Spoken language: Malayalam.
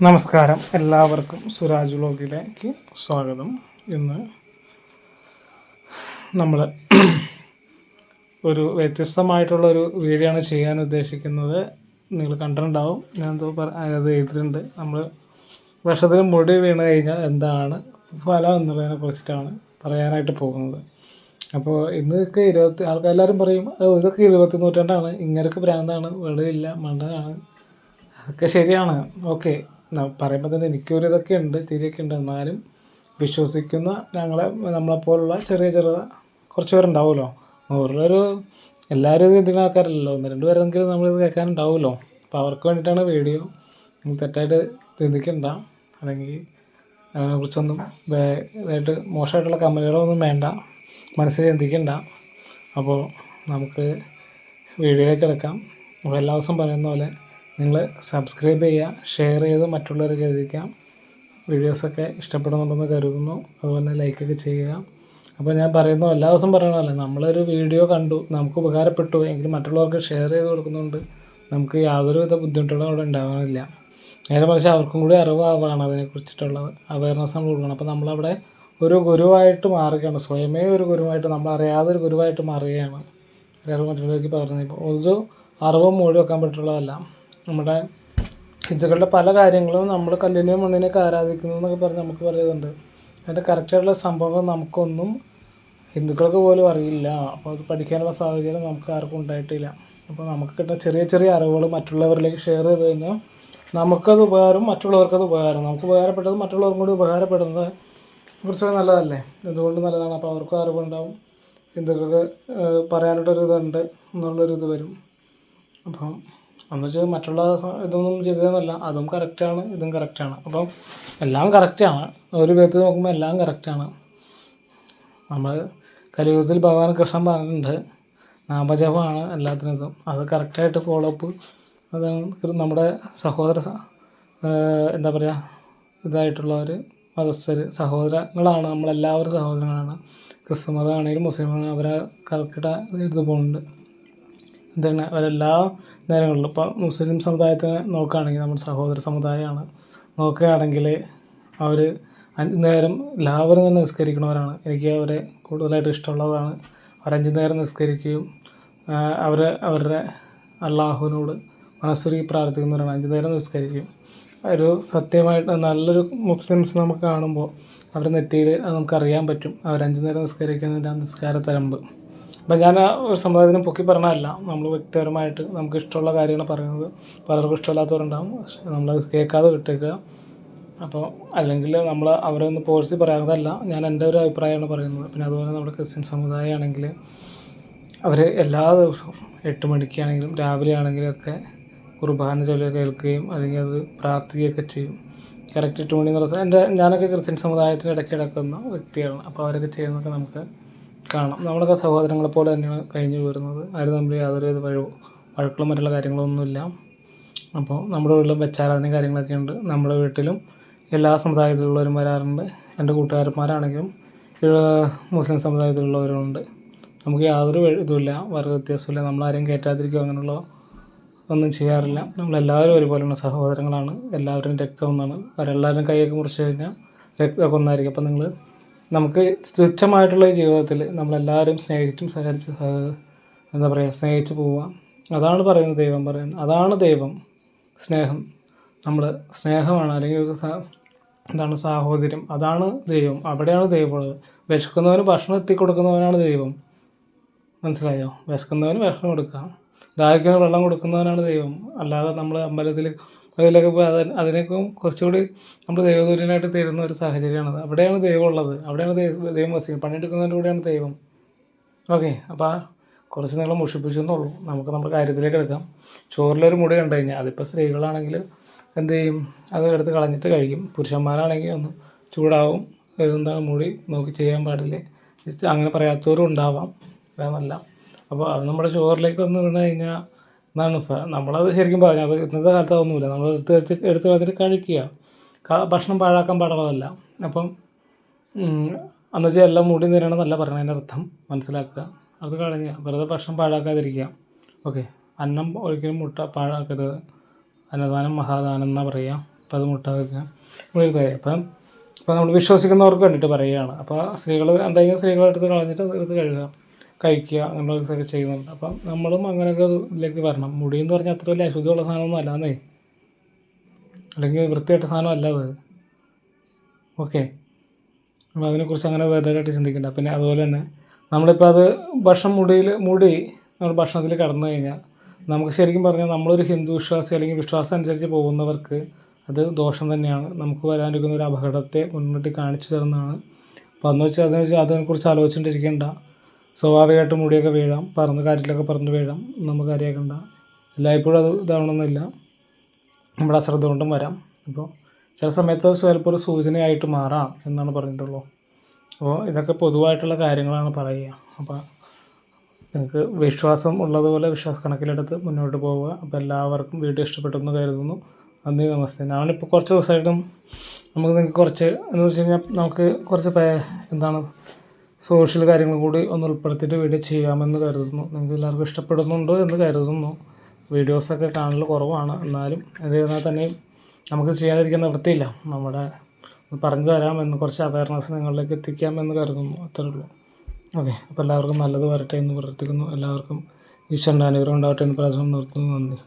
നമസ്കാരം. എല്ലാവർക്കും സുരാജ് വ്ലോഗിലേക്ക് സ്വാഗതം. ഇന്ന് നമ്മൾ ഒരു വ്യത്യസ്തമായിട്ടുള്ള ഒരു വീഡിയോ ആണ് ചെയ്യാൻ ഉദ്ദേശിക്കുന്നത്. നിങ്ങൾ കണ്ടിട്ടുണ്ടാവും. ഞാൻ എന്തോ അത് എഴുതിയിട്ടുണ്ട് നമ്മൾ വർഷത്തിന് മുടി വീണ് കഴിഞ്ഞാൽ എന്താണ് ഫലം എന്നുള്ളതിനെ കുറിച്ചിട്ടാണ് പറയാനായിട്ട് പോകുന്നത്. അപ്പോൾ ഇന്നൊക്കെ ഇരുപത്തി ആൾക്കാർ എല്ലാവരും പറയും "ഓ, ഇതൊക്കെ ഇരുപത്തി നൂറ്റാണ്ടാണ് ഇങ്ങനെയൊക്കെ ഭ്രാന്താണ് വെളിവില്ല മണ്ടനാണ്. അതൊക്കെ ശരിയാണ്. ഓക്കെ. പറയുമ്പോൾ തന്നെ എനിക്കൊരു ഇതൊക്കെ ഉണ്ട് തിരിയൊക്കെ ഉണ്ട്. എന്നാലും വിശ്വസിക്കുന്ന ഞങ്ങളെ നമ്മളെപ്പോലുള്ള ചെറിയ ചെറിയ കുറച്ച് പേരുണ്ടാവുമല്ലോ നൂറിലൊരു എല്ലാവരും ഇത് ഇതിന് ആൾക്കാരല്ലല്ലോ. ഒന്ന് രണ്ട് പേരെങ്കിലും നമ്മളിത് കേൾക്കാനുണ്ടാവുമല്ലോ. അപ്പോൾ അവർക്ക് വേണ്ടിയിട്ടാണ് വീഡിയോ തെറ്റായിട്ട് ചിന്തിക്കണ്ട. അല്ലെങ്കിൽ അതിനെക്കുറിച്ചൊന്നും ഇതായിട്ട് മോശമായിട്ടുള്ള കമ്പനികളൊന്നും വേണ്ട. മനസ്സിൽ ചിന്തിക്കണ്ട. അപ്പോൾ നമുക്ക് വീഡിയോയിലേക്ക് എടുക്കാം അപ്പോൾ എല്ലാ ദിവസം പറയുന്ന പോലെ നിങ്ങൾ സബ്സ്ക്രൈബ് ചെയ്യുക ഷെയർ ചെയ്ത് മറ്റുള്ളവർക്ക് എത്തിക്കാം വീഡിയോസൊക്കെ ഇഷ്ടപ്പെടുന്നുണ്ടെന്ന് കരുതുന്നു. അതുപോലെ തന്നെ ലൈക്കൊക്കെ ചെയ്യുക. അപ്പോൾ ഞാൻ പറയുന്നു എല്ലാ ദിവസവും പറയണമല്ലേ നമ്മളൊരു വീഡിയോ കണ്ടു നമുക്ക് ഉപകാരപ്പെട്ടു എങ്കിൽ മറ്റുള്ളവർക്ക് ഷെയർ ചെയ്ത് കൊടുക്കുന്നുണ്ട്. നമുക്ക് യാതൊരുവിധ ബുദ്ധിമുട്ടുകളും അവിടെ ഉണ്ടാകാനില്ല നേരെ മറിച്ച് അവർക്കും കൂടി അറിവാണ് അതിനെക്കുറിച്ചിട്ടുള്ളത് അവയർനെസ് നമ്മൾ കൊടുക്കണം. അപ്പോൾ നമ്മളവിടെ ഒരു ഗുരുവായിട്ട് മാറുകയാണ്. സ്വയമേ ഒരു ഗുരുവായിട്ട് നമ്മൾ അറിയാതെ ഒരു ഗുരുവായിട്ട് മാറുകയാണ്. മറ്റുള്ളവർക്ക് പറഞ്ഞു ഇപ്പോൾ ഒരു അറിവും മൂടി വെക്കാൻ പറ്റുള്ളതല്ല നമ്മുടെ ഹിന്ദുക്കളുടെ പല കാര്യങ്ങളും നമ്മൾ കല്ലിനെയും മണ്ണിനെയൊക്കെ ആരാധിക്കുന്നു എന്നൊക്കെ പറഞ്ഞ് നമുക്ക് പറയുന്നുണ്ട്. അതിന്റെ കറക്റ്റായിട്ടുള്ള സംഭവം നമുക്കൊന്നും ഹിന്ദുക്കൾക്ക് പോലും അറിയില്ല. അപ്പോൾ അത് പഠിക്കാനുള്ള സാഹചര്യം നമുക്ക് ആർക്കും ഉണ്ടായിട്ടില്ല. അപ്പോൾ നമുക്ക് കിട്ടുന്ന ചെറിയ ചെറിയ അറിവുകൾ മറ്റുള്ളവരിലേക്ക് ഷെയർ ചെയ്ത് കഴിഞ്ഞാൽ നമുക്കത് ഉപകാരം മറ്റുള്ളവർക്കത് ഉപകാരം. നമുക്ക് ഉപകാരപ്പെട്ടത് മറ്റുള്ളവർക്കും കൂടി ഉപകാരപ്പെടുന്നത് കുറച്ച് നല്ലതല്ലേ? എന്തുകൊണ്ട് നല്ലതാണ്? അപ്പോൾ അവർക്കും അറിവുണ്ടാവും ഹിന്ദുക്കൾക്ക് ഏഹ്, എന്നുള്ളൊരിത് വരും. അപ്പം എന്ന് വെച്ചാൽ മറ്റുള്ള ഇതൊന്നും ചെയ്തതെന്നല്ല. അതും കറക്റ്റാണ് ഇതും കറക്റ്റാണ് അപ്പം എല്ലാം കറക്റ്റാണ് ഒരു വിധത്തിൽ നോക്കുമ്പോൾ എല്ലാം കറക്റ്റാണ് നമ്മൾ കലിയുഗത്തിൽ ഭഗവാൻ കൃഷ്ണൻ പറഞ്ഞിട്ടുണ്ട്. നാമജപമാണ് എല്ലാത്തിനും ഇതും. അത് കറക്റ്റായിട്ട് ഫോളോ അപ്പ് അതാണ് നമ്മുടെ സഹോദര എന്താ പറയുക ഇതായിട്ടുള്ളവർ മതസ്ഥർ സഹോദരങ്ങളാണ് നമ്മളെല്ലാവരും സഹോദരങ്ങളാണ്. ക്രിസ്തു മതമാണെങ്കിലും മുസ്ലിം ആണെങ്കിലും അവരെ കറക്റ്റ് ഇത് പോകുന്നുണ്ട് എന്താണ് എല്ലാ നേരങ്ങളിലും. ഇപ്പോൾ മുസ്ലിം സമുദായത്തിനെ നോക്കുകയാണെങ്കിൽ നമ്മുടെ സഹോദര സമുദായമാണ് നോക്കുകയാണെങ്കിൽ അവർ അഞ്ച് നേരം എല്ലാവരും തന്നെ നിസ്കരിക്കണവരാണ് എനിക്ക് അവരെ കൂടുതലായിട്ട് ഇഷ്ടമുള്ളതാണ്. അവർ അഞ്ച് നേരം നിസ്കരിക്കുകയും അവർ അവരുടെ അള്ളാഹുവിനോട് മനസ്സുരുകി പ്രാർത്ഥിക്കുന്നവരാണ്. അഞ്ച് നേരം നിസ്കരിക്കും ഒരു സത്യമായിട്ട് നല്ലൊരു മുസ്ലിംസ് നമുക്ക് കാണുമ്പോൾ അവരുടെ നെറ്റിയിൽ അത് നമുക്കറിയാൻ പറ്റും. അവർ അഞ്ച് നേരം നിസ്കരിക്കുന്നതിന്റെ ആ നിസ്കാര തരമ്പ് അപ്പം ഞാൻ ഒരു സമുദായത്തിനെ പൊക്കി പറഞ്ഞതല്ല. നമ്മൾ വ്യക്തിപരമായിട്ട് നമുക്ക് ഇഷ്ടമുള്ള കാര്യങ്ങൾ പറയുന്നത് പലർക്കും ഇഷ്ടമില്ലാത്തവരുണ്ടാകും പക്ഷെ നമ്മളത് കേൾക്കാതെ വിട്ടേക്കുക. അപ്പോൾ അല്ലെങ്കിൽ നമ്മൾ അവരെ ഒന്ന് പോഴ്ത്തി പറയാത്തതല്ല ഞാൻ എന്റെ ഒരു അഭിപ്രായമാണ് പറയുന്നത്. പിന്നെ അതുപോലെ നമ്മുടെ ക്രിസ്ത്യൻ സമുദായമാണെങ്കിൽ അവർ എല്ലാ ദിവസവും എട്ട് മണിക്കാണെങ്കിലും രാവിലെ ആണെങ്കിലും ഒക്കെ കുർബാന ചൊല്ലി കേൾക്കുകയും അല്ലെങ്കിൽ അത് പ്രാർത്ഥിക്കുകയൊക്കെ ചെയ്യും. കറക്റ്റ് എട്ട് മണി എന്നുള്ള എന്റെ ഞാനൊക്കെ ക്രിസ്ത്യൻ സമുദായത്തിന് ഇടയ്ക്ക് കിടക്കുന്ന വ്യക്തിയാണ്. അപ്പോൾ അവരൊക്കെ ചെയ്യുന്നതൊക്കെ നമുക്ക് കാണാം. നമ്മളൊക്കെ സഹോദരങ്ങളെ പോലെ തന്നെയാണ് കഴിഞ്ഞു വരുന്നത് ആരും തമ്മിൽ യാതൊരു വഴ വഴക്കുകളും മറ്റുള്ള കാര്യങ്ങളൊന്നുമില്ല. അപ്പോൾ നമ്മുടെ വീട്ടിലും വെച്ചാരാധന കാര്യങ്ങളൊക്കെ ഉണ്ട്. നമ്മുടെ വീട്ടിലും എല്ലാ സമുദായത്തിലുള്ളവരും വരാറുണ്ട്. എന്റെ കൂട്ടുകാരന്മാരാണെങ്കിലും മുസ്ലിം സമുദായത്തിലുള്ളവരുണ്ട്. നമുക്ക് യാതൊരു ഇതുമില്ല. വർഗ വ്യത്യാസമില്ല. നമ്മളാരെയും കയറ്റാതിരിക്കുക അങ്ങനെയുള്ള ഒന്നും ചെയ്യാറില്ല. നമ്മളെല്ലാവരും ഒരുപോലെയുള്ള സഹോദരങ്ങളാണ്. എല്ലാവരും രക്തം ഒന്നാണ്. അവരെല്ലാവരും കൈയൊക്കെ മുറിച്ച് കഴിഞ്ഞാൽ രക്തമൊക്കെ ഒന്നായിരിക്കും. അപ്പം നിങ്ങൾ നമുക്ക് തുച്ഛമായിട്ടുള്ള ജീവിതത്തിൽ നമ്മളെല്ലാവരും സ്നേഹിച്ചും സഹകരിച്ച് എന്താ പറയുക സ്നേഹിച്ച് പോവുക. അതാണ് പറയുന്നത് ദൈവം പറയുന്നത്. അതാണ് ദൈവം സ്നേഹം. നമ്മൾ സ്നേഹമാണ് അല്ലെങ്കിൽ എന്താണ് സാഹോദര്യം. അതാണ് ദൈവം. അവിടെയാണ് ദൈവമുള്ളത് വിശക്കുന്നവന് ഭക്ഷണം എത്തി കൊടുക്കുന്നവനാണ് ദൈവം. മനസ്സിലായോ? വിശക്കുന്നവന് ഭക്ഷണം കൊടുക്കുക. ദാഹിക്കുന്ന വെള്ളം കൊടുക്കുന്നവനാണ് ദൈവം. അല്ലാതെ നമ്മൾ അമ്പലത്തിൽ അതിലൊക്കെ പോയി അത് അതിനേക്കും കുറച്ചുകൂടി നമ്മൾ ദൈവദൂരനായിട്ട് തരുന്ന ഒരു സാഹചര്യമാണത്. അവിടെയാണ് ദൈവം ഉള്ളത്. അവിടെയാണ് ദൈവം വസിക്കുന്നത്. പണിയെടുക്കുന്നതിന്റെ കൂടെയാണ് ദൈവം. ഓക്കെ അപ്പോൾ കുറച്ച് നിങ്ങൾ മുഷിപ്പിച്ചെന്നുള്ളൂ നമുക്ക് നമ്മുടെ കാര്യത്തിലേക്ക് എടുക്കാം. ചോറിലൊരു മുടി കണ്ടു കഴിഞ്ഞാൽ അതിപ്പോൾ സ്ത്രീകളാണെങ്കിൽ എന്ത് ചെയ്യും? അത് എടുത്ത് കളഞ്ഞിട്ട് കഴിക്കും. പുരുഷന്മാരാണെങ്കിൽ ഒന്ന് ചൂടാവും. എന്താണ് മുടി? നോക്കി ചെയ്യാൻ പാടില്ല? അങ്ങനെ പറയാത്തവരും ഉണ്ടാവാം. അതൊന്നല്ല അപ്പോൾ അത് നമ്മുടെ ചോറിലേക്ക് ഒന്ന് വീണ് കഴിഞ്ഞാൽ എന്താണ് ഫ- നമ്മളത് ശരിക്കും പറഞ്ഞത്. ഇന്നത്തെ കാലത്ത് അതൊന്നുമില്ല. നമ്മൾ എടുത്ത് എടുത്ത് എടുത്ത് കളഞ്ഞിട്ട് കഴിക്കുക. ഭക്ഷണം പാഴാക്കാൻ പാടുള്ളതല്ല. അപ്പം എന്ന് വെച്ചാൽ എല്ലാം മുടി എന്നല്ല പറയണതിന്റെ അർത്ഥം മനസ്സിലാക്കുക. അത് കളഞ്ഞ വെറുതെ ഭക്ഷണം പാഴാക്കാതിരിക്കുക. ഓക്കെ. അന്നം ഒരിക്കലും മുട്ട പാഴാക്കരുത്. അന്നദാനം മഹാദാനം എന്നാ പറയുക. അപ്പോൾ അത് മുട്ട വെക്കുക. അപ്പം അപ്പോൾ നമ്മൾ വിശ്വസിക്കുന്നവർക്ക് കണ്ടിട്ട് പറയുകയാണ്. അപ്പോൾ സ്ത്രീകൾ എന്തെങ്കിലും സ്ത്രീകളെടുത്ത് കളഞ്ഞിട്ട് എടുത്ത് കഴുകുക. കഴിക്കുക അങ്ങനെയുള്ള ഇതൊക്കെ ചെയ്യുന്നുണ്ട്. അപ്പം നമ്മളും അങ്ങനെയൊക്കെ ഇതിലേക്ക് വരണം. മുടി എന്ന് പറഞ്ഞാൽ അത്ര വലിയ അശുദ്ധിയുള്ള സാധനമൊന്നും അല്ലാന്നേ അല്ലെങ്കിൽ വൃത്തിയായിട്ട സാധനം അല്ല അത്. ഓക്കെ. നമ്മൾ അതിനെക്കുറിച്ച് അങ്ങനെ വേദമായിട്ട് ചിന്തിക്കണ്ട. പിന്നെ അതുപോലെ തന്നെ നമ്മളിപ്പോൾ അത് ഭക്ഷണം മുടിയിൽ മുടി നമ്മൾ ഭക്ഷണത്തിൽ കടന്നു കഴിഞ്ഞാൽ നമുക്ക് ശരിക്കും പറഞ്ഞാൽ നമ്മളൊരു ഹിന്ദു വിശ്വാസി അല്ലെങ്കിൽ വിശ്വാസം അനുസരിച്ച് പോകുന്നവർക്ക് അത് ദോഷം തന്നെയാണ്. നമുക്ക് വരാനിരിക്കുന്ന ഒരു അപകടത്തെ മുൻകൂട്ടി കാണിച്ചു തരുന്നതാണ്. അപ്പോൾ അതെന്ന് വെച്ചാൽ അതിനെ അതിനെക്കുറിച്ച് ആലോചിച്ചുകൊണ്ടിരിക്കേണ്ട സ്വാഭാവികമായിട്ട് മുടിയൊക്കെ വീഴാം പറന്ന് കാറ്റിലൊക്കെ പറന്ന് വീഴാം നമുക്ക് അറിയാക്കണ്ട എല്ലായ്പ്പോഴും അത് ഇതാവണമെന്നില്ല. നമ്മുടെ അശ്രദ്ധ കൊണ്ടും വരാം. അപ്പോൾ ചില സമയത്ത് ചിലപ്പോൾ ഒരു സൂചനയായിട്ട് മാറാം എന്നാണ് പറഞ്ഞിട്ടുള്ളൂ. അപ്പോൾ ഇതൊക്കെ പൊതുവായിട്ടുള്ള കാര്യങ്ങളാണ് പറയുക. അപ്പോൾ നിങ്ങൾക്ക് വിശ്വാസം ഉള്ളതുപോലെ വിശ്വാസ കണക്കിലെടുത്ത് മുന്നോട്ട് പോവുക. അപ്പോൾ എല്ലാവർക്കും വീഡിയോ ഇഷ്ടപ്പെട്ടെന്ന് കരുതുന്നു. നന്ദി നമസ്തേ. ഞാനിപ്പോൾ കുറച്ച് ദിവസമായിട്ടും നമുക്ക് നിങ്ങൾക്ക് കുറച്ച് എന്ന് വെച്ച് കഴിഞ്ഞാൽ നമുക്ക് കുറച്ച് എന്താണ് സോഷ്യൽ കാര്യങ്ങളും കൂടി ഒന്ന് ഉൾപ്പെടുത്തിയിട്ട് വീഡിയോ ചെയ്യാമെന്ന് കരുതുന്നു. നിങ്ങൾക്ക് എല്ലാവർക്കും ഇഷ്ടപ്പെടുന്നുണ്ടോ എന്ന് കരുതുന്നു. വീഡിയോസൊക്കെ കാണൽ കുറവാണ്. എന്നാലും എന്നാൽ തന്നെയും നമുക്ക് ചെയ്യാതിരിക്കാൻ നിവൃത്തിയില്ല നമ്മുടെ പറഞ്ഞു തരാമെന്ന് കുറച്ച് അവയർനെസ് നിങ്ങളിലേക്ക് എത്തിക്കാമെന്ന് കരുതുന്നു. അത്രേ ഉള്ളൂ. ഓക്കെ. അപ്പോൾ എല്ലാവർക്കും നല്ലത് വരട്ടെ എന്ന് പ്രാർത്ഥിക്കുന്നു. എല്ലാവർക്കും ഈശ്വരന്റെ അനുഗ്രഹം ഉണ്ടാവട്ടെ എന്ന് പ്രാർത്ഥന നിർത്തുന്നു നന്ദി.